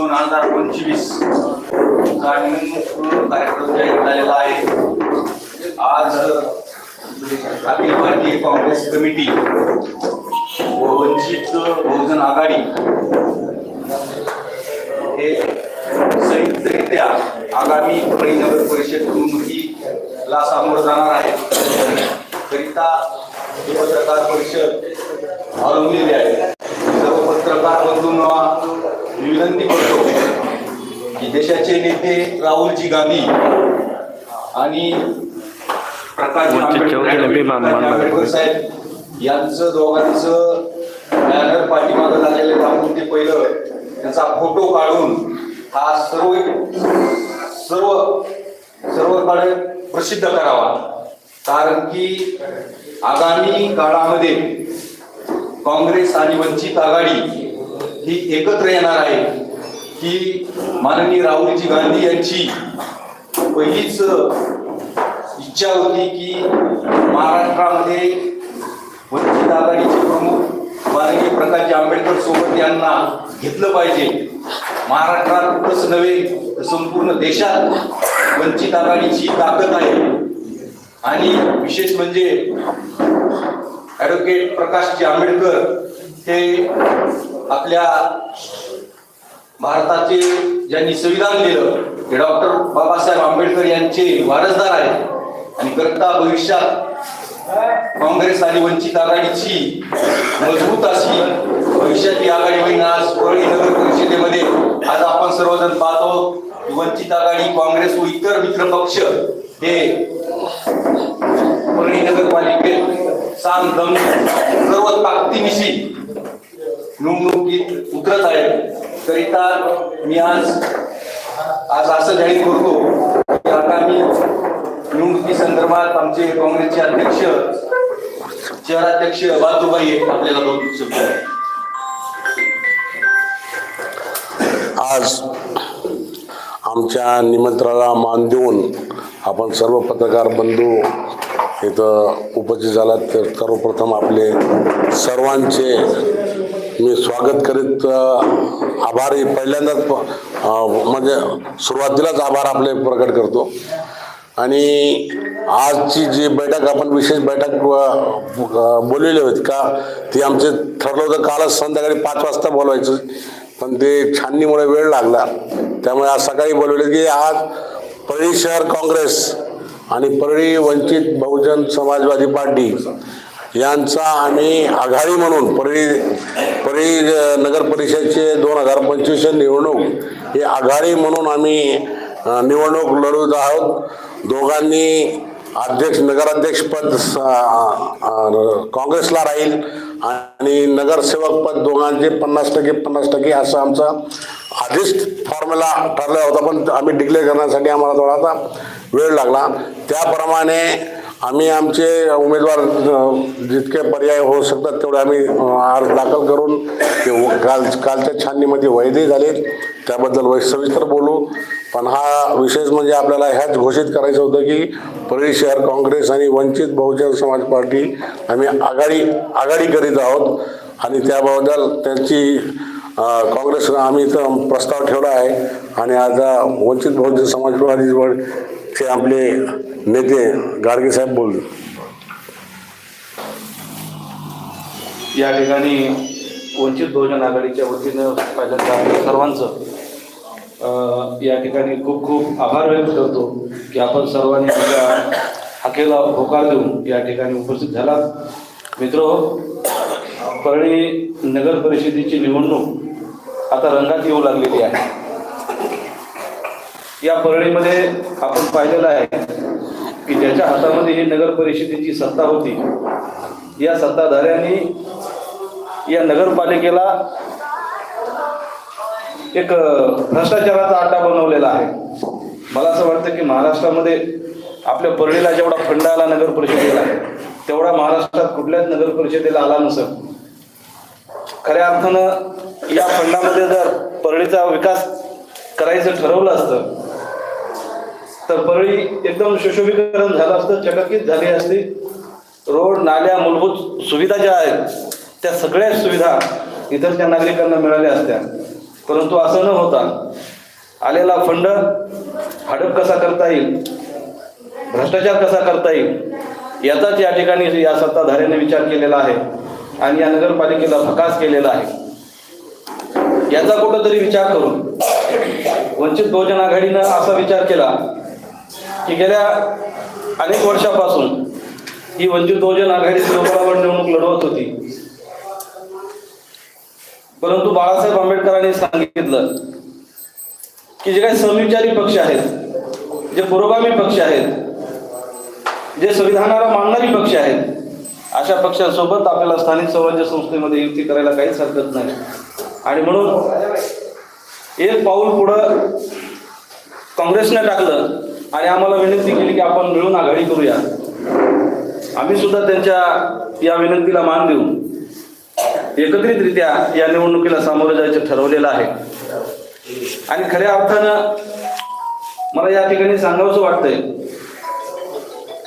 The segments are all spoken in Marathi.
दोन हजार पंचवीस. कार्यक्रम जाहीर झालेला आहे. आज अखिल भारतीय काँग्रेस कमिटी व वंचित बहुजन आघाडी हे संयुक्तरित्या आगामी पुणे नगर परिषद निवडणुकीला सामोरं जाणार आहे. करिता ही पत्रकार परिषद आरंभलेली आहे. सर्व पत्रकार बंधूंना विनंती करतो की देशाचे नेते राहुलजी गांधी आणि प्रकाश. आंबेडकर साहेब यांचं दोघांचं बॅनर पाठीमागं झालेलं थांबून ते पहिलं त्यांचा फोटो काढून हा सर्व सर्व सर्वकडे प्रसिद्ध करावा कारण की आगामी काळामध्ये काँग्रेस आणि वंचित आघाडी ही एकत्र येणार आहे की माननीय राहुलजी गांधी यांची पहिलीच इच्छा होती की महाराष्ट्रामध्ये वंचित आघाडीचे प्रमुख माननीय प्रकाश आंबेडकर सोबत यांना घेतलं पाहिजे. महाराष्ट्रातच नव्हे तर संपूर्ण देशात वंचित आघाडीची ताकद आहे. आणि विशेष म्हणजे ॲडव्होकेट प्रकाशजी आंबेडकर हे आपल्या भारताचे ज्यांनी संविधान दिलं ते डॉक्टर बाबासाहेब आंबेडकर यांचे वारसदार आहेत. आणि करता भविष्यात काँग्रेस आणि वंचित आघाडीची मजबूत अशी भविष्यातली आघाडी होईल आज परळी नगर परिषदेमध्ये आज आपण सर्वजण पाहतो वंचित आघाडी काँग्रेस व इतर मित्र पक्ष हे परळी नगरपालिकेत सांग दम सर्व ताकदीनिशी निवडणुकीत उतरत आहे करिता मी आज आज असं जाहीर करतो की आगामी निवडणुकी संदर्भात आमचे काँग्रेसचे अध्यक्ष शहराध्यक्ष बाजूबाई आपल्याला दोन शब्द आज आमच्या निमंत्रणाला मान देऊन आपण सर्व पत्रकार बंधू इथं उपस्थित झालात. तर सर्वप्रथम आपले सर्वांचे मी स्वागत करीत आभारी पहिल्यांदाच म्हणजे सुरुवातीलाच आभार आपले प्रकट करतो. आणि आजची जी बैठक आपण विशेष बैठक बोललेली होती का ती आमचे ठरलं होतं कालच संध्याकाळी पाच वाजता बोलवायचं पण ते छाननीमुळे वेळ लागला. त्यामुळे आज सकाळी बोलवले की आज परळी शहर काँग्रेस आणि परळी वंचित बहुजन समाजवादी पार्टी यांचा आम्ही आघाडी म्हणून परी परी नगर परिषदचे दोन हजार पंचवीस निवडणूक ही आघाडी म्हणून आम्ही निवडणूक लढवत आहोत. दोघांनी अध्यक्ष नगराध्यक्षपद काँग्रेसला राहील आणि नगरसेवक पद दोघांचे पन्नास टक्के पन्नास टक्के असं आमचा आधीच फॉर्म्युला ठरला होता. पण आम्ही डिक्लेअर करण्यासाठी आम्हाला थोडासा वेळ लागला. त्याप्रमाणे आम्ही आमचे उमेदवार जितके पर्याय होऊ शकतात तेवढे आम्ही अर्ज दाखल करून ते काल कालच्या छाननीमध्ये वैधही झालेत. त्याबद्दल वै सविस्तर बोलू. पण हा विशेष म्हणजे आपल्याला ह्याच घोषित करायचं होतं की परळी शहर काँग्रेस आणि वंचित बहुजन समाज पार्टी आम्ही आघाडी आघाडी करीत आहोत. आणि त्याबद्दल त्यांची काँग्रेस आम्ही इथं प्रस्ताव ठेवला आहे. आणि आता वंचित बहुजन ते आपले नेते गाडगे साहेब बोलले. या ठिकाणी वंचित बहुजन आघाडीच्या वतीनं पहिल्यांदा आपल्या सर्वांचं या ठिकाणी खूप खूप आभार व्यक्त करतो की आपण सर्वांनी आपल्या हाकेला होकार देऊन या ठिकाणी उपस्थित झाला मित्र परळी नगर परिषदेची निवडणूक आता रंगात येऊ लागलेली आहे. या परळीमध्ये आपण पाहिलेलं आहे की ज्याच्या हातामध्ये ही नगर परिषदेची सत्ता होती या सत्ताधाऱ्यांनी या नगरपालिकेला एक भ्रष्टाचाराचा अड्डा बनवलेला आहे. मला असं वाटतं की महाराष्ट्रामध्ये आपल्या परळीला जेवढा फंड आला नगर परिषदेला तेवढा महाराष्ट्रात कुठल्याच नगर परिषदेला आला नसेल. खऱ्या अर्थानं या फंडामध्ये जर परळीचा विकास करायचं ठरवलं असतं तर परळी एकदम सुशोभीकरण झालं असतं चकाकीत झाली असती. रोड नाल्या मूलभूत सुविधा ज्या आहेत त्या सगळ्या सुविधा इथलच्या नागरिकांना मिळाल्या असत्या. परंतु असं न होता आलेला फंड हडप कसा करता येईल भ्रष्टाचार कसा करता येईल याचाच या ठिकाणी या सत्ताधाऱ्याने विचार केलेला आहे आणि या नगरपालिकेला फकास केलेला आहे. याचा कुठंतरी विचार करून वंचित बहुजन आघाडीनं असा विचार केला की गेल्या अनेक वर्षापासून ही वंचित बहुजन आघाडी लोकबळावर निवडणूक लढवत होती. परंतु बाळासाहेब आंबेडकरांनी सांगितलं की जे काही समविचारी पक्ष आहेत जे पुरोगामी पक्ष आहेत जे संविधानाला मानणारी पक्ष आहेत अशा पक्षांसोबत आपल्याला स्थानिक स्वराज्य संस्थेमध्ये युती करायला काहीच हरकत नाही. आणि म्हणून एक पाऊल पुढं काँग्रेसने टाकलं आणि आम्हाला विनंती केली की आपण मिळून आघाडी करूया. आम्ही सुद्धा त्यांच्या या विनंतीला मान देऊन एकत्रितरित्या या निवडणुकीला सामोरं जायचं ठरवलेलं आहे. आणि खऱ्या अर्थानं मला या ठिकाणी सांगावंसं वाटतंय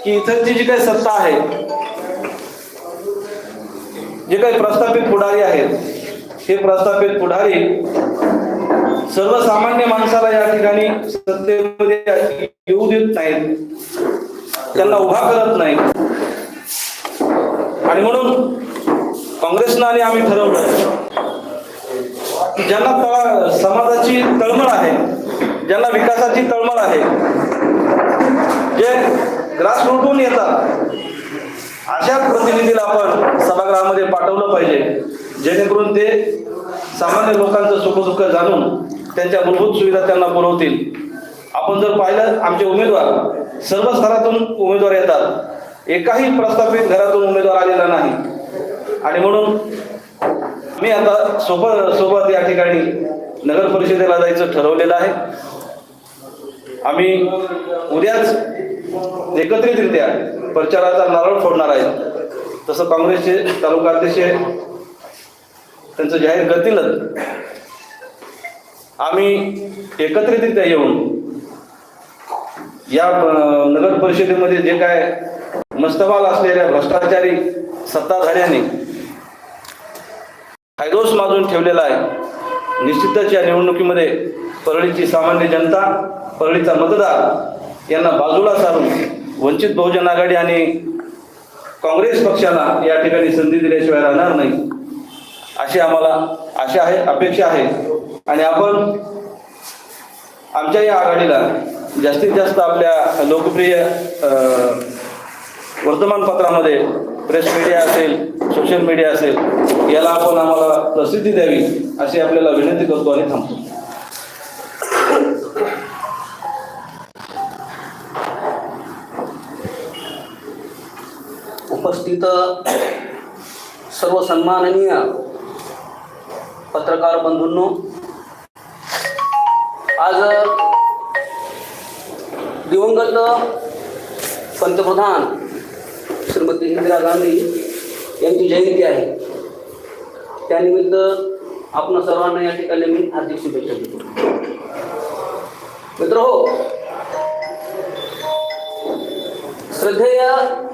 की इथलची जी काही सत्ता आहे जे काही प्रस्थापित पुढारी आहेत हे प्रस्थापित पुढारी सर्वसामान्य माणसाला या ठिकाणी सत्तेमध्ये येऊ देत नाहीत. त्यांना उभा करत नाही आणि म्हणून काँग्रेसनं आणि आम्ही ठरवलं की ज्यांना तळा समाजाची तळमळ आहे ज्यांना विकासाची तळमळ आहे जे ग्रासरूटहून येतात अशा प्रतिनिधीला आपण सभागृहामध्ये पाठवलं पाहिजे जेणेकरून ते सामान्य लोकांचं सुखदुःख जाणून त्यांच्या मूलभूत सुविधा त्यांना पुरवतील. आपण जर पाहिलं आमचे उमेदवार सर्व स्तरातून उमेदवार येतात. एकाही प्रस्थापित घरातून उमेदवार आलेला नाही. आणि म्हणून मी आता सोबत सोबत या ठिकाणी नगर परिषदेला जायचं ठरवलेलं आहे. आम्ही उद्याच एकत्रितरित्या प्रचाराचा नारळ फोडणार आहे तसं काँग्रेसचे तालुका अध्यक्ष त्यांचं जाहीर करतीलच. आम्ही एकत्रितरित्या येऊन या नगर परिषदेमध्ये जे काय मस्तवाल असलेल्या भ्रष्टाचारी सत्ताधाऱ्यांनी हैदोस माजून ठेवलेला आहे निश्चितच या निवडणुकीमध्ये परळीची सामान्य जनता परळीचा मतदार यांना बाजूला सारून वंचित बहुजन आघाडी आणि काँग्रेस पक्षाला या ठिकाणी संधी दिल्याशिवाय राहणार नाही अशी आम्हाला आशा आहे अपेक्षा आहे. आणि आपण आमच्या या आघाडीला जास्तीत जास्त आपल्या लोकप्रिय वर्तमानपत्रामध्ये प्रेस मीडिया असेल सोशल मीडिया असेल याला आपण आम्हाला प्रसिद्धी द्यावी अशी आपल्याला विनंती करतो आणि थांबतो. उपस्थित सर्व सन्माननीय पत्रकार बंधूंनो आज दिवंगत पंतप्रधान श्रीमती इंदिरा गांधी यांची जयंती आहे. त्यानिमित्त आपण सर्वांना या ठिकाणी मी हार्दिक शुभेच्छा देतो. मित्र हो श्रद्धेय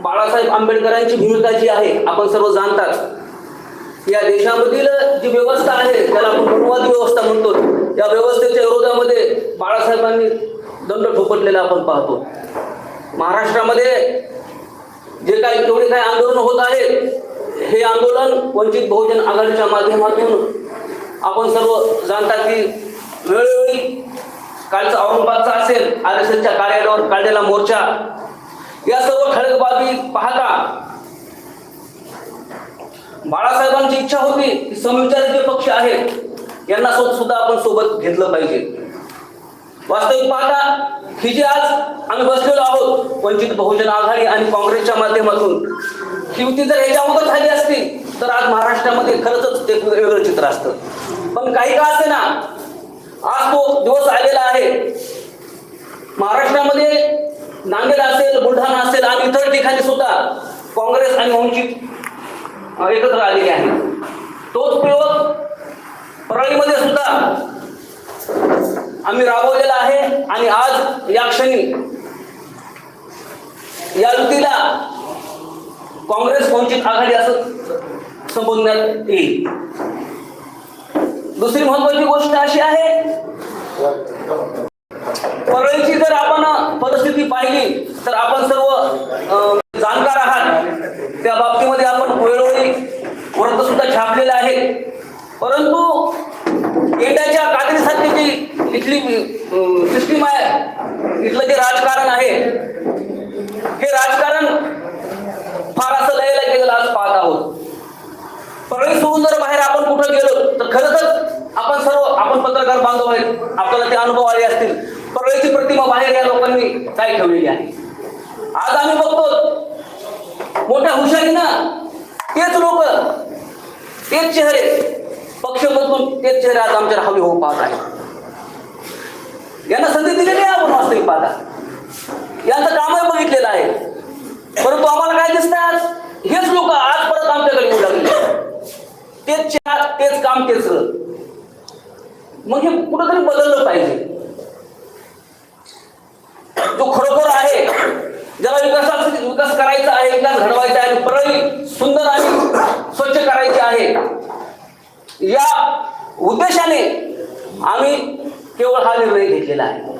बाळासाहेब आंबेडकरांची भूमिका जी आहे आपण सर्व जाणतात. या देशामधील जी व्यवस्था आहे त्याला आपण अनुवादी व्यवस्था म्हणतो. या व्यवस्थेच्या विरोधामध्ये बाळासाहेबांनी दंड ठोपटलेला आपण पाहतो. महाराष्ट्रामध्ये जे काही तेवढे काही आंदोलन होत आहे हे आंदोलन वंचित बहुजन आघाडीच्या माध्यमातून आपण सर्व जाणतात की वेळोवेळी कालचा औरंगाबादचा असेल आर एस एसच्या कार्यालयावर काढलेला मोर्चा या सर्व ठळक बाबी पाहता बाळासाहेबांची इच्छा होती की समविचारी जे पक्ष आहेत यांना सोबत सुद्धा आपण सोबत घेतलं पाहिजे. वास्तविक पाहता ही जी आज आम्ही बसलेलो आहोत वंचित बहुजन आघाडी आणि काँग्रेसच्या माध्यमातून ही युती जर याच्या अगोदर झाली असती तर आज महाराष्ट्रामध्ये खरंच एक वेगळं चित्र असतं. पण काही का असे ना आज तो दिवस आलेला आहे. महाराष्ट्रामध्ये नांदेड असेल बुलढाणा असेल आणि इतर ठिकाणी सुद्धा काँग्रेस आणि वंचित एकत्र आलेले आहे तोच प्रयोग परळीमध्ये सुद्धा आम्ही राबवलेला आहे आणि आज या क्षणी या युतीला काँग्रेस वंचित आघाडी असं संबोधण्यात येईल? दुसरी महत्वाची गोष्ट अशी आहे परळीची जर आपण परिस्थिती पाहिली तर आपण सर्व अं, जाणकार आहात. त्या बाबतीमध्ये आपण वेळोवेळी वृत्त सुद्धा छापलेलं आहे. परंतु इंडियाच्या कातडीसाठी जी इथली सिस्टीम आहे इथलं जे राजकारण आहे हे राजकारण फार असं लयला गेलेलं आज पाहत आहोत. परळी सोडून जर बाहेर आपण कुठं गेलो तर खरंच आपण सर्व आपण पत्रकार बांधव आहेत आपल्याला ते अनुभव आले असतील. परळीची प्रतिमा बाहेर या लोकांनी काय ठेवलेली आहे? आज आम्ही बघतो मोठ्या हुशारीनं तेच लोक तेच चेहरे पक्ष बदलून तेच चेहरे आज आमच्या हवे होऊ पाहत आहे. यांना संधी दिलेली आहे आपण वास्तविक पाहता. यांचं कामही बघितलेलं आहे. परंतु आम्हाला काय दिसतं आज? हेच लोक आज परत आमच्याकडे येऊ लागले. तेच चहा तेच काम तेच मग हे कुठंतरी बदललं पाहिजे. जो खरोखर आहे ज्याला विकासाचा विकास करायचा आहे विकास घडवायचा आहे परळी सुंदर आहे स्वच्छ करायची आहे या उद्देशाने आम्ही केवळ हा निर्णय घेतलेला आहे.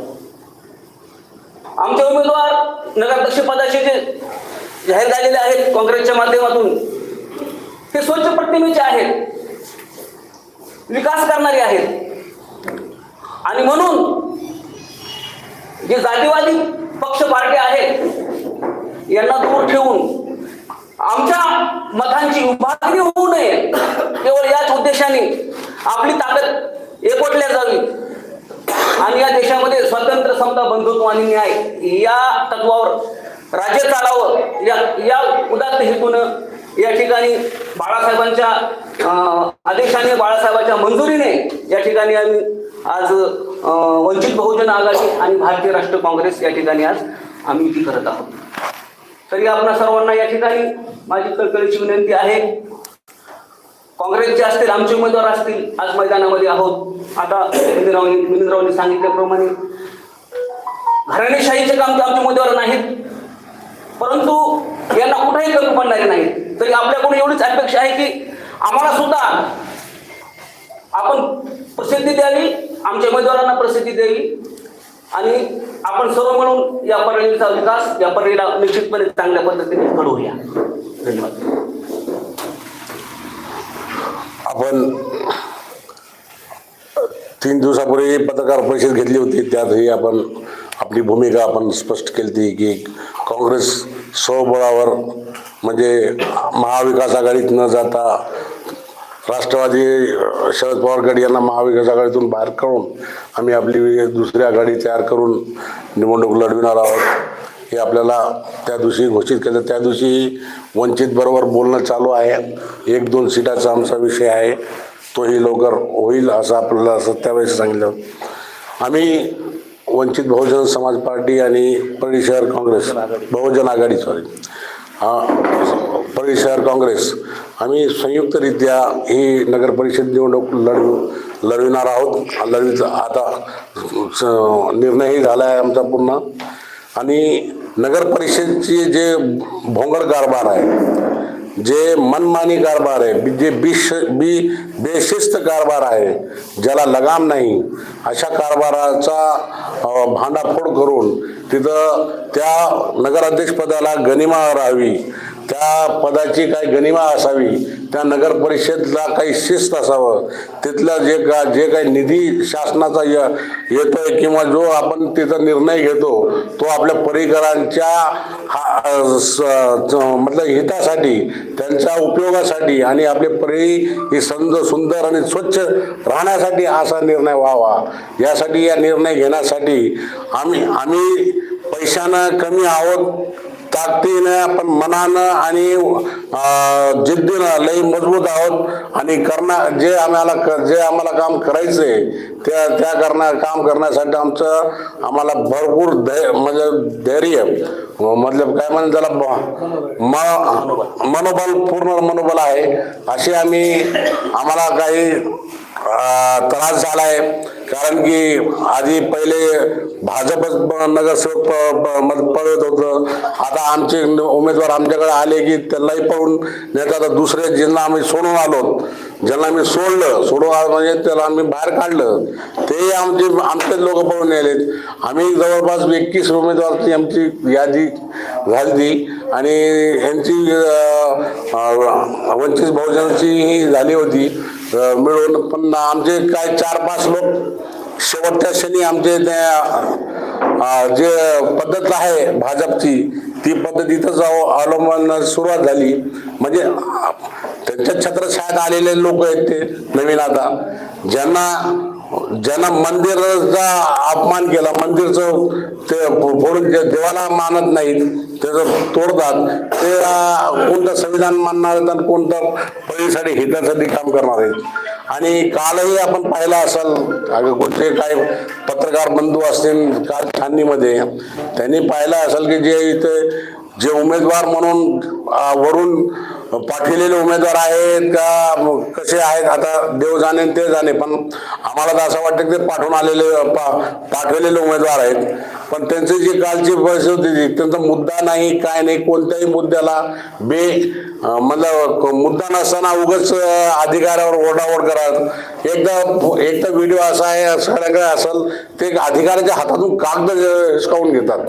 आमचे उमेदवार नगराध्यक्ष पदाचे जे जाहीर झालेले आहेत काँग्रेसच्या माध्यमातून ते स्वच्छ प्रतिमेचे आहेत विकास करणारे आहेत. आणि म्हणून जे जातीवादी पक्ष पार्टी आहेत यांना दूर ठेवून आमच्या मतांची विभागणी होऊ नये. केवळ याच उद्देशाने आपली ताकद एकवटल्या जावी. आणि या देशामध्ये स्वतंत्र समता बंधुत्व आणि न्याय या तत्वावर राज्य चालावं. या या उदात्त हेतूनं या ठिकाणी बाळासाहेबांच्या आदेशाने बाळासाहेबांच्या मंजुरीने या ठिकाणी आम्ही आज वंचित बहुजन आघाडी आणि भारतीय राष्ट्रीय काँग्रेस या ठिकाणी आज आम्ही ती करत आहोत. तरी आपणा सर्वांना या ठिकाणी माझी कळकळीची विनंती आहे. काँग्रेसचे असतील आमचे उमेदवार असतील आज मैदानामध्ये आहोत. आता मिलिंदरावांनी मिलिंदरावांनी सांगितल्याप्रमाणे घराणेशाहीचे काम तर आमचे उमेदवार नाहीत परंतु यांना कुठेही कमी पडणारे नाही. तरी आपल्याकडून एवढीच अपेक्षा आहे की आम्हाला सुद्धा आपण प्रसिद्धी द्यावी आमच्या उमेदवारांना प्रसिद्धी द्यावी आणि आपण सर्व म्हणून या परळीचा विकास या परळीला निश्चितपणे चांगल्या पद्धतीने घडवूया. धन्यवाद. आपण तीन दिवसापूर्वी पत्रकार परिषद घेतली होती. त्यातही आपण आपली भूमिका आपण स्पष्ट केली होती की काँग्रेस स्वबळावर म्हणजे महाविकास आघाडीत न जाता राष्ट्रवादी शरद पवार गड यांना महाविकास आघाडीतून बाहेर काढून आम्ही आपली दुसरी आघाडी तयार करून निवडणूक लढविणार आहोत. हे आपल्याला त्या दिवशी घोषित केलं. त्या दिवशी वंचित बरोबर बोलणं चालू आहे. एक दोन सीटाचा आमचा विषय आहे. तोही लवकर होईल असं आपल्याला असं त्यावेळेस सांगितलं. आम्ही वंचित बहुजन समाज पार्टी आणि परळी शहर काँग्रेस बहुजन आघाडी सॉरी हा परळी शहर काँग्रेस. आम्ही संयुक्तरित्या ही नगर परिषद निवडणूक लढ लढविणार आहोत. लढवित आता स- निर्णयही झाला आहे आमचा पूर्ण. आणि नगरपरिषदची जे भोंगड कारभार आहे जे मनमानी कारभार आहे बी- जे बिश बी बेशिस्त कारभार आहे ज्याला लगाम नाही अशा कारभाराचा भांडाफोड करून तिथं त्या नगराध्यक्षपदाला गनिमा राहावी त्या पदाची काही गनिमा असावी त्या नगर परिषदला काही शिस्त असावं तिथला जे का जे काही निधी शासनाचा य येतोय किंवा जो आपण तिथं निर्णय घेतो तो आपल्या परिकरांच्या हा स- मतलब हितासाठी त्यांच्या उपयोगासाठी आणि आपले परी ही संद सुंदर आणि स्वच्छ राहण्यासाठी असा निर्णय व्हावा. यासाठी या निर्णय घेण्यासाठी आम्ही आम्ही पैशानं कमी आहोत ताकदीनं आपण मनानं आणि जिद्दीनं लई मजबूत आहोत. आणि करणार जे आम्हाला जे आम्हाला काम करायचंय त्या त्या करण्या काम करण्यासाठी आमचं आम्हाला भरपूर धै म्हणजे धैर्य मतलब काय म्हणजे त्याला ब- म- मनोबल पूर्ण मनोबल आहे. असे आम्ही आम्हाला काही त्रास त्रास झालाय. कारण की आधी पहिले भाजपच नगरसेवक प- प- पळत होतं. आता आमचे उमेदवार आमच्याकडे आले की त्यांनाही पळून नेतात. आता दुसरे जिल्हा आम्ही सोडून आलो ज्यांना आम्ही सोडलं सोडवा म्हणजे त्याला आम्ही बाहेर काढलं ते आमचे आमचे लोक पळून नेलेत आम्ही जवळपास एकवीस उमेदवारची आमची यादी झाली आणि ह्यांची वंचित बहुजनाची ही झाली होती. मिळून पण आमचे काय चार पाच लोक शेवटच्या क्षणी आमचे त्या जे पद्धत आहे भाजपची ती पद्धतीतच अवलंबन सुरुवात झाली. म्हणजे त्यांच्या छत्रछायात आलेले लोक आहेत ते नवीन आता. ज्यांना ज्यांना मंदिराचा अपमान केला मंदिरचं ते फोडून देवाला मानत नाहीत त्याचं तोडतात. ते कोणतं संविधान मानणार आहेत आणि कोणतं पळीसाठी हितासाठी काम करणार आहेत. आणि कालही आपण पाहिलं असाल अगं कुठले काय पत्रकार बंधू असतील काल छाननीमध्ये त्यांनी पाहिला असेल की जे इथे जे उमेदवार म्हणून वरून पाठविलेले उमेदवार आहेत का कसे आहेत आता देव जाणे आणि ते जाणे पण आम्हाला तर असं वाटतं की ते पाठवून आलेले पा पाठवलेले उमेदवार आहेत. पण त्यांची जी कालची परिस्थिती होती त्यांचा मुद्दा नाही काय नाही कोणत्याही मुद्द्याला बे मतलब मुद्दा नसताना उगाच अधिकाऱ्यावर ओरडाओरड करत. एकदा एकदा व्हिडिओ असा आहे सगळ्याकडे असेल ते अधिकाऱ्याच्या हातातून कागद हिसकावून घेतात.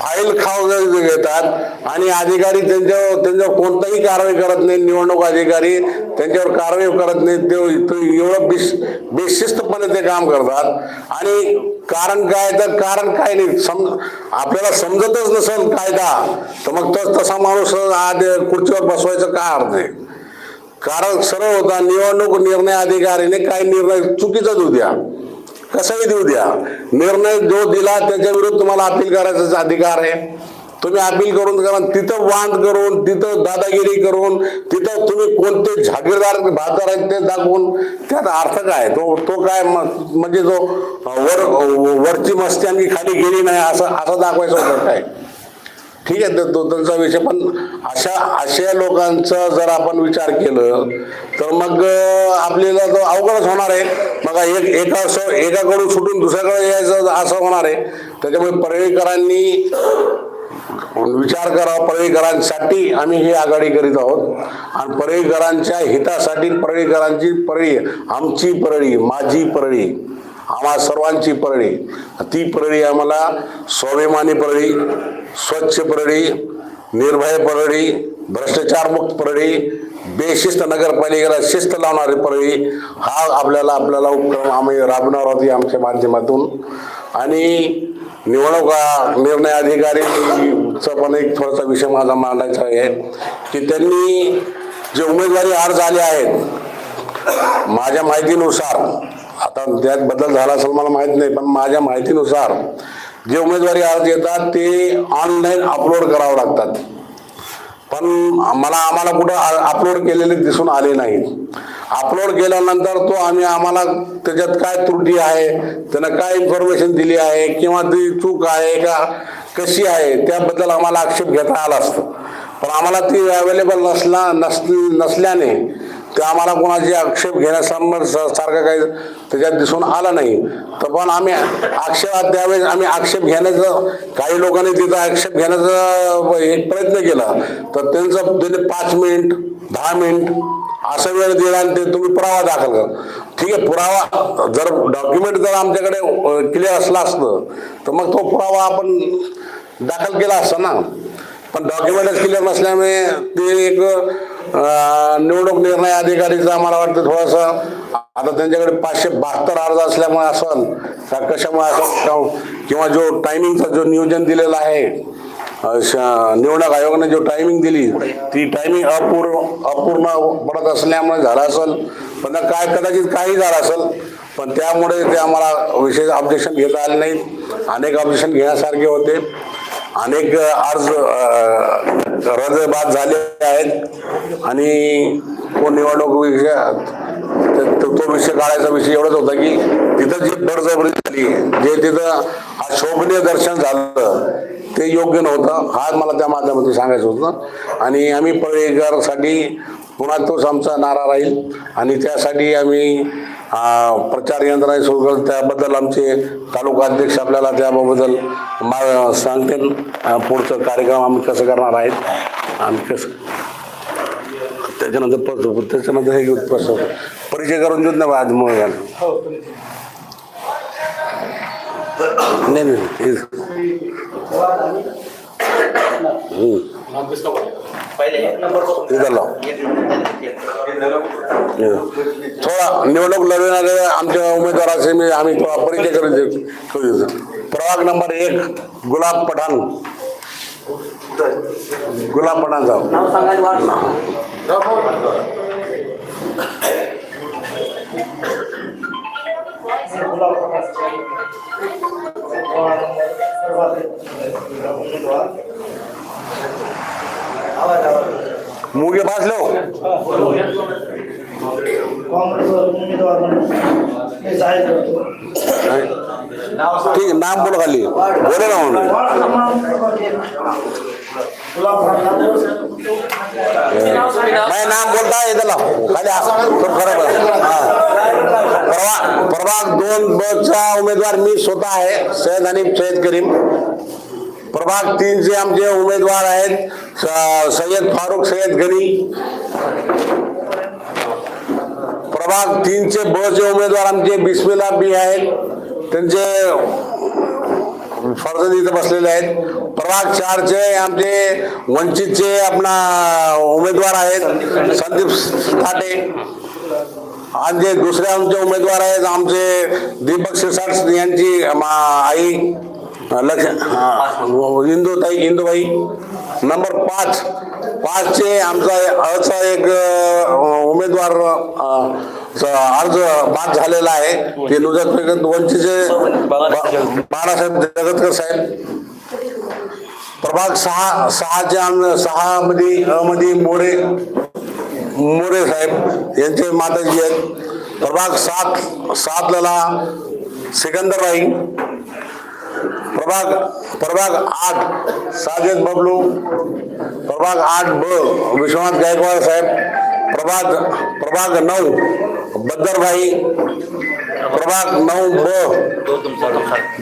फाईल खाऊ घेतात आणि अधिकारी त्यांच्यावर त्यांच्यावर कोणताही कारवाई करत नाही निवडणूक अधिकारी त्यांच्यावर कारवाई करत नाही ते एवढं बेश बेशिस्तपणे ते काम करतात. आणि कारण काय तर कारण काय नाही सम आपल्याला समजतच नसेल कायदा तर मग तस तसा माणूस आज खुर्चीवर बसवायचं काय अर्थ आहे? कारण सरळ होता निवडणूक निर्णय अधिकारीने काही निर्णय चुकीचाच होत्या कसाही देऊ द्या? निर्णय जो दिला त्याच्या विरुद्ध तुम्हाला अपील करायचा अधिकार आहे. तुम्ही अपील करून करा तिथं वांद करून तिथं दादागिरी करून तिथं तुम्ही कोणते जागीरदार भागदार आहेत ते दाखवून त्यात अर्थ काय? तो तो काय म्हणजे जो वर वरची मस्ती आणखी खाली गेली नाही असं असं दाखवायचं होतं काय? ठीक आहे तर तो त्यांचा विषय. पण अशा अशा लोकांचा जर आपण विचार केलं तर मग आपल्याला तो अवघडच होणार आहे. मग एक एका एकाकडून सुटून दुसऱ्याकडे यायचं असं होणार आहे. त्याच्यामुळे परळीकरांनी विचार करावा परळीकरांसाठी आम्ही ही आघाडी करीत आहोत. आणि परळीकरांच्या हितासाठी परळीकरांची परळी आमची परळी माझी परळी आम्हा सर्वांची परळी ती परळी आम्हाला स्वाभिमानी परळी स्वच्छ परळी निर्भय परळी भ्रष्टाचारमुक्त परळी बेशिस्त नगरपालिकेला शिस्त लावणारी परळी हा आपल्याला आपल्याला उपक्रम आम्ही राबवणार आहोत आमच्या माध्यमातून. आणि निवडणुका निर्णय अधिकारीचा पण एक थोडासा विषय माझा मांडायचा आहे की त्यांनी जे उमेदवारी अर्ज आले आहेत माझ्या माहितीनुसार आता त्यात बदल झाला असेल मला माहीत नाही पण माझ्या माहितीनुसार जे उमेदवारी अर्ज येतात ते ऑनलाईन अपलोड करावं लागतात. पण मला आम्हाला कुठं अपलोड केलेले दिसून आले नाहीत अपलोड केल्यानंतर तो आम्ही आम्हाला त्याच्यात काय त्रुटी आहे त्यानं काय इन्फॉर्मेशन दिली आहे किंवा ती चूक आहे का कशी आहे त्याबद्दल आम्हाला आक्षेप घेता आला असतो. पण आम्हाला ती अवेलेबल नसला नस नसल्याने ते आम्हाला कोणाची आक्षेप घेण्यासंबंध सारखं काही त्याच्यात दिसून आलं नाही. तर पण आम्ही आक्षेप त्यावेळेस आम्ही आक्षेप घेण्याचं काही लोकांनी तिथं आक्षेप घेण्याचा एक प्रयत्न केला. तर त्यांचं त्यांनी पाच मिनिट दहा मिनिट असा वेळ दिला आणि ते तुम्ही पुरावा दाखल करा. ठीक आहे पुरावा जर डॉक्युमेंट जर आमच्याकडे क्लिअर असलं असतं तर मग तो पुरावा आपण दाखल केला असता ना. पण डॉक्युमेंटच क्लिअर नसल्यामुळे ते एक निवडणूक निर्णय अधिकारीचा आम्हाला वाटतं थोडंसं आता त्यांच्याकडे पाचशे बहात्तर अर्ज असल्यामुळे असेल का कशामुळे असं किंवा जो टायमिंगचा जो नियोजन दिलेला आहे श- निवडणूक आयोगाने जो टायमिंग दिली ती टायमिंग अपूर्ण अपूर्ण पडत असल्यामुळे झालं असेल. पण काय कदाचित काही झालं असेल पण त्यामुळे ते आम्हाला विशेष ऑब्जेक्शन घेता आले नाहीत. अनेक ऑब्जेक्शन घेण्यासारखे होते. अनेक अर्ज रद्दबाद झाले आहेत. आणि तो निवडणूक तो विषय काढायचा विषय एवढाच होता की तिथं जी बडजबरी झाली जे तिथं अशोभनीय दर्शन झालं ते योग्य नव्हतं. हा मला त्या माध्यमातून सांगायचं होतं. आणि आम्ही पळेकरसाठी पुन्हा तोच आमचा नारा राहील. आणि त्यासाठी आम्ही प्रचार यंत्रणा सुरू करू त्याबद्दल आमचे तालुका अध्यक्ष आपल्याला त्याबद्दल मा सांगतील. पुढचं कार्यक्रम आम्ही कसं करणार आहेत. आम्ही कसं त्याच्यानंतर प- त्याच्यानंतर हे घेऊ प्रश्न परिचय करून देत ना आज मग नाही नाही हे- हम्म. इथं लाव. थोडा निवडणूक लढवणारे आमच्या उमेदवाराचे मी आम्ही थोडा परिचय करून देऊ. प्रभाग नंबर एक गुलाब पठाण गुलाब पठाण साहेब नाव सांगा आणि ठीक आहे नाम बोल खाली। बोले ना म्हणून नाही नाम बोलता येतं लाव खाली असं तो खरं बरं. हा. प्रभाग प्रभाग दोन ब चा उमेदवार मी स्वतः आहे सय्यद हनीफ सय्यद करीम। प्रभाग तीनचे आमचे उमेदवार आहेत स- सय्यद फारुख सय्यद गनी। प्रभाग तीनचे ब चे उमेदवार आमचे बिस्मिला बी आहेत त्यांचे फर्जंद इथे बसलेले आहेत. प्रभाग चारचे आमचे वंचितचे आपला उमेदवार आहेत संदीप आणि जे दुसरे आमचे उमेदवार आहेत आमचे दीपक शिरसाट यांची मा- आई. लक्ष. हा, इंदुताई इंदूबाई नंबर पाच. पाचचे आमचा अचा एक उमेदवार अर्ज बाद झालेला आहे. ते नुजत वंचितचे बाळासाहेब जगतकर साहेब. प्रभाग सहा सहाचे सहा मध्ये अमध्ये मध्ये मोरे मोरे साहेब यांचे माताजी आहेत. प्रभाग सात सातला सिकंदरबाई प्रभाग प्रभाग आठ साजिद बबलू प्रभाग आठ ब विश्वनाथ गायकवाड साहेब प्रभाग प्रभाग नऊ बद्दरभाई प्रभाग नऊ ब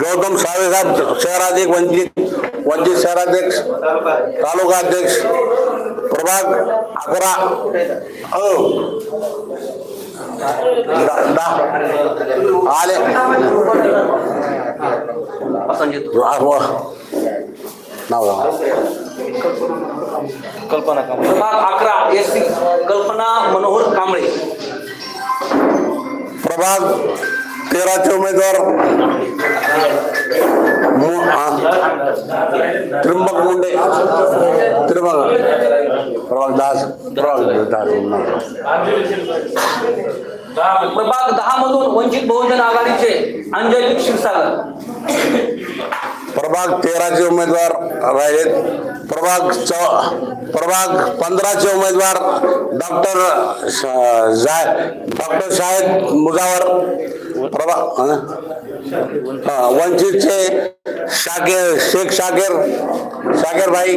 गौतम सावे साहेब शहराध्यक्ष वंचित वंचित शहराध्यक्ष तालुका अध्यक्ष प्रभाग अकरा अ आले. नाव. कल्पना का प्रभाग अकरा एस सी कल्पना मनोहर कांबळे प्रभाग तेराचे उमेदवार. त्र्यंबक मुंडे त्र्यंबक प्रभाग दहा प्रभाग दहा प्रभाग दहा मधून वंचित बहुजन आघाडीचे अंजय क्षीरसागर प्रभाग तेराचे उमेदवार राहिलेत. प्रभाग चौ प्रभाग पंधराचे उमेदवार डॉक्टर जा डॉक्टर शाहिद मुजावर. प्रभाग वंचितचे शाकेर शेख शाकेर शाकेर भाई.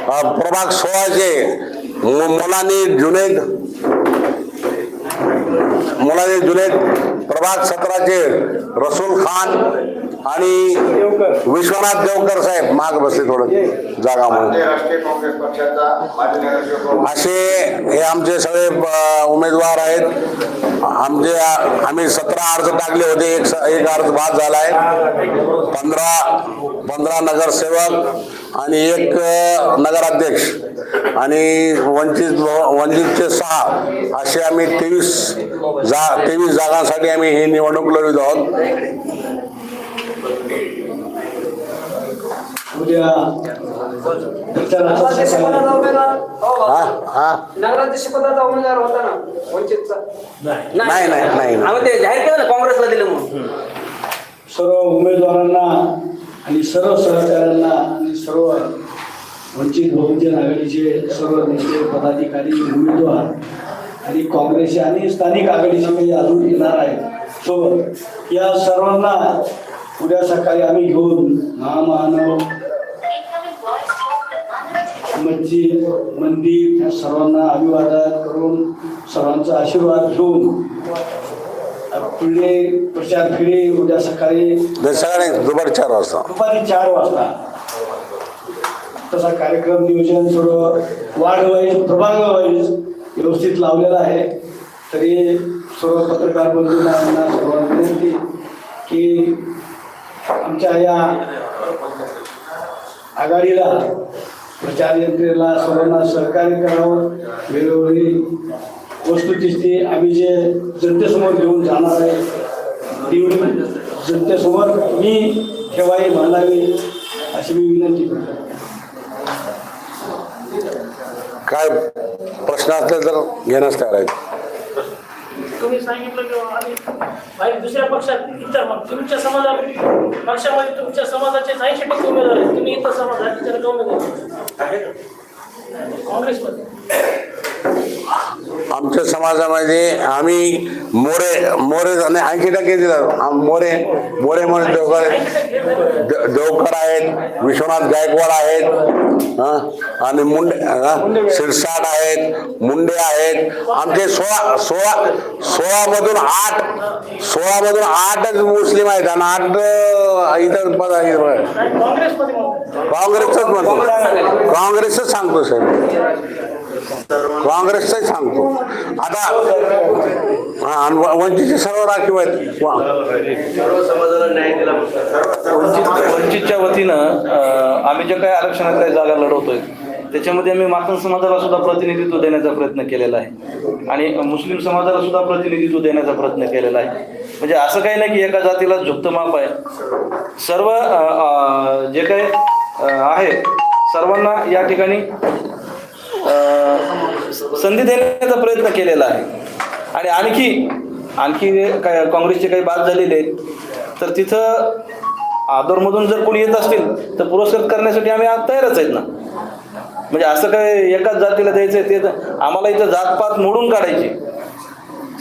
प्रभाग सोळाचे मोलानी जुनेद. मुलाने जुनेद प्रभात सत्राचे रसूल खान आणि विश्वनाथ देवकर साहेब माग बसले थोडं जागा म्हणून. असे हे आमचे सगळे उमेदवार आहेत. आमचे आम्ही सतरा अर्ज टाकले होते. एक एक अर्ज बाद झालाय. पंधरा पंधरा नगरसेवक आणि एक नगराध्यक्ष. आणि वंचित वंचितचे सहा. असे आम्ही तेवीस जा तेवीस जागांसाठी आम्ही ही निवडणूक लढवित आहोत. उद्या प्रचाराचा सकाळी हा हा. नगराध्यक्ष पदाचा उमेदवार होता ना वंचितचा? नाही, नाही, नाही. आम्ही ते जाहीर केलं ना काँग्रेसला दिलं म्हणून. सर्व उमेदवारांना आणि सर्व सहकाऱ्यांना आणि सर्व वंचित बहुजन आघाडीचे सर्व नेते पदाधिकारी उमेदवार आणि काँग्रेसचे आणि स्थानिक आघाडीचे अजून येणार आहेत सोबत या सर्वांना उद्या सकाळी आम्ही घेऊन महामानव मस्जिद मंदिर सर्वांना अभिवादन करून सर्वांचा आशीर्वाद घेऊन पुढे प्रचार फेरी उद्या सकाळी दुपारी चार वाजता. दुपारी चार वाजता. तसा कार्यक्रम नियोजन थोडं वाढ वाईज प्रभाग वाईज व्यवस्थित लावलेला आहे. तरी सर्व पत्रकार बंधूंना सर्वांना विनंती की आमच्या या आघाडीला प्रचार यंत्रणेला सर्वांना सहकार्य करावं वेळोवेळी वस्तुस्थिती आम्ही जे जनतेसमोर घेऊन जाणार आहे. निवडून जनतेसमोर मी ठेवाई मांडावी अशी मी विनंती करतो. काय प्रश्न असले तर घेण्यास तयार आहेत. तुम्ही सांगितलं की आम्ही बाहेर दुसऱ्या पक्षात इतर मग तुमच्या समाजा पक्षामध्ये तुमच्या समाजाचे ऐंशी टक्के उमेदवार आहेत. तुम्ही इतर समाज आहे उमेदवार? आमच्या समाजामध्ये आम्ही मोरे मोरे आणि ऐंशी टक्के दिलं. मोरे मोरे म्हणून देवकर दे- देवकर आहेत. विश्वनाथ गायकवाड आहेत? आणि मुंडे? शिरसाट आहेत. मुंडे आहेत. आमचे सोळा सोळा सोळामधून आठ सोळामधून आठच मुस्लिम आहेत आणि आठ इतर पद नाही, काँग्रेसच म्हणतो. काँग्रेसच सांगतो साहेब. काँग्रेसच सांगतो. आता हा, वंचितचे सर्व राखीव आहेत. वंचितच्या वतीनं आम्ही जे काही आरक्षणाच्या जागा लढवतोय त्याच्यामध्ये आम्ही मातंग समाजाला सुद्धा प्रतिनिधित्व देण्याचा प्रयत्न केलेला आहे. आणि मुस्लिम समाजाला सुद्धा प्रतिनिधित्व देण्याचा प्रयत्न केलेला आहे. म्हणजे असं काही नाही की एका जातीला झुकतं माप आहे. सर्व जे काही आहे सर्वांना या ठिकाणी संधी देण्याचा प्रयत्न केलेला आहे. आणि आणखी आणखी काय काँग्रेसचे काही बाद झालेले आहेत. तर तिथं आदरमधून जर कोणी येत असतील तर पुरस्कृत करण्यासाठी आम्ही आज तयारच आहेत ना. म्हणजे असं काय एकाच जातीला द्यायचं आहे ते तर आम्हाला इथं जातपात मोडून काढायची.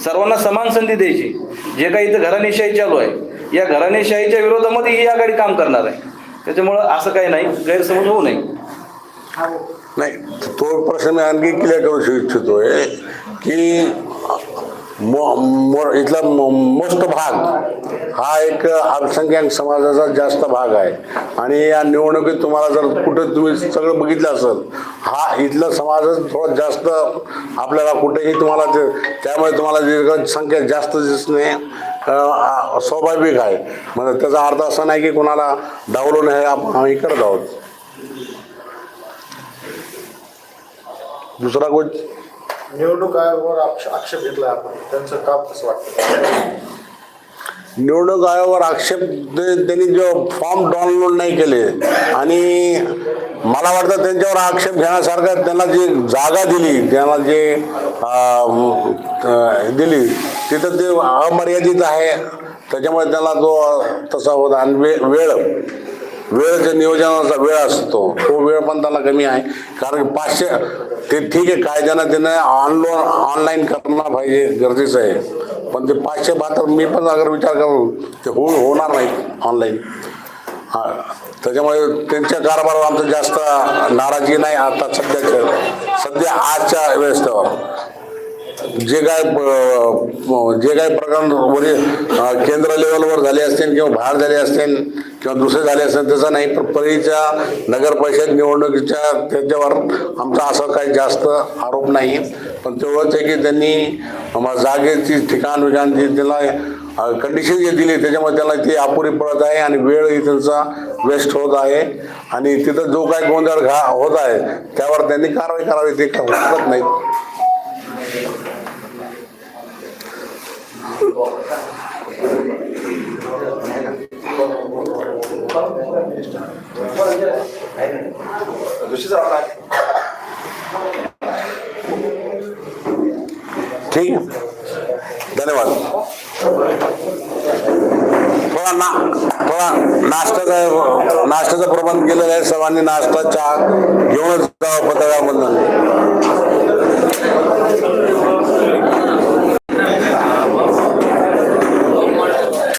सर्वांना समान संधी द्यायची. जे काही इथं घराणेशाही चालू आहे या घराणेशाहीच्या विरोधामध्ये ही आघाडी काम करणार आहे. त्याच्यामुळं असं काही नाही गैरसमज होऊ नये. नाही तो प्रश्न मी आणखी क्लिअर करू इच्छितोय की मो इथला मोस्ट भाग हा एक अल्पसंख्याक समाजाचा जास्त भाग आहे. आणि या निवडणुकीत तुम्हाला जर कुठं तुम्ही सगळं बघितलं असेल हा इथला समाजच थोडा जास्त आपल्याला कुठेही तुम्हाला ते त्यामुळे तुम्हाला संख्या जास्त दिसणे स्वाभाविक आहे. म्हणजे त्याचा अर्थ असा नाही की कोणाला डावलून हे आम्ही करत आहोत. दुसरा गोष्ट निवडणूक आयोगावर आक्षेप घेतला आपण. त्यांचं काम कसं वाटतं? निवडणूक आयोगावर आक्षेप ते- त्यांनी जो फॉर्म डाउनलोड नाही केले आणि मला वाटतं त्यांच्यावर आक्षेप घेण्यासारखं त्यांना जी जागा दिली त्यांना जे दिली तिथं ते अमर्यादित आहे. त्याच्यामुळे त्याला तो तसा होता आणि वे वेळ वेळेच्या नियोजनाचा वेळ असतो. तो वेळ पण त्याला कमी आहे. कारण पाचशे ते ठीक आहे कायद्यानं त्यानं ऑनलो ऑनलाईन करणं पाहिजे गरजेचं आहे. पण ते पाचशे बहात्तर मी पण अगर विचार करू ते होऊ होणार नाही ऑनलाईन हा त्याच्यामुळे त्यांच्या कारभारावर आमचं जास्त नाराजी नाही. आता सध्याच्या सध्या आजच्या व्यवस्थेवर जे काय जे काय प्रकरण म्हणजे, वरील केंद्र लेवलवर झाले असतील किंवा बाहेर झाले असतील किंवा दुसरे झाले असतील त्याचा नाही पण परीच्या नगर परिषद निवडणुकीच्या त्याच्यावर आमचा असा काही जास्त आरोप नाही. पण तेवढंच आहे की त्यांनी जागेची ठिकाण विकाण जी त्याला कंडिशन जे दिली त्याच्यामुळे त्याला ती अपुरी पडत आहे आणि वेळही त्यांचा वेस्ट होत आहे. आणि तिथं जो काही गोंधळ घा होत आहे त्यावर त्यांनी कारवाई करावी ते करत नाहीत. दुसरीच ठीक. धन्यवाद. थोडा ना थोडा नाश्त्याचा नाश्त्याचा प्रबंध केलेला आहे. सर्वांनी नाश्ता चहा घेऊनच जावं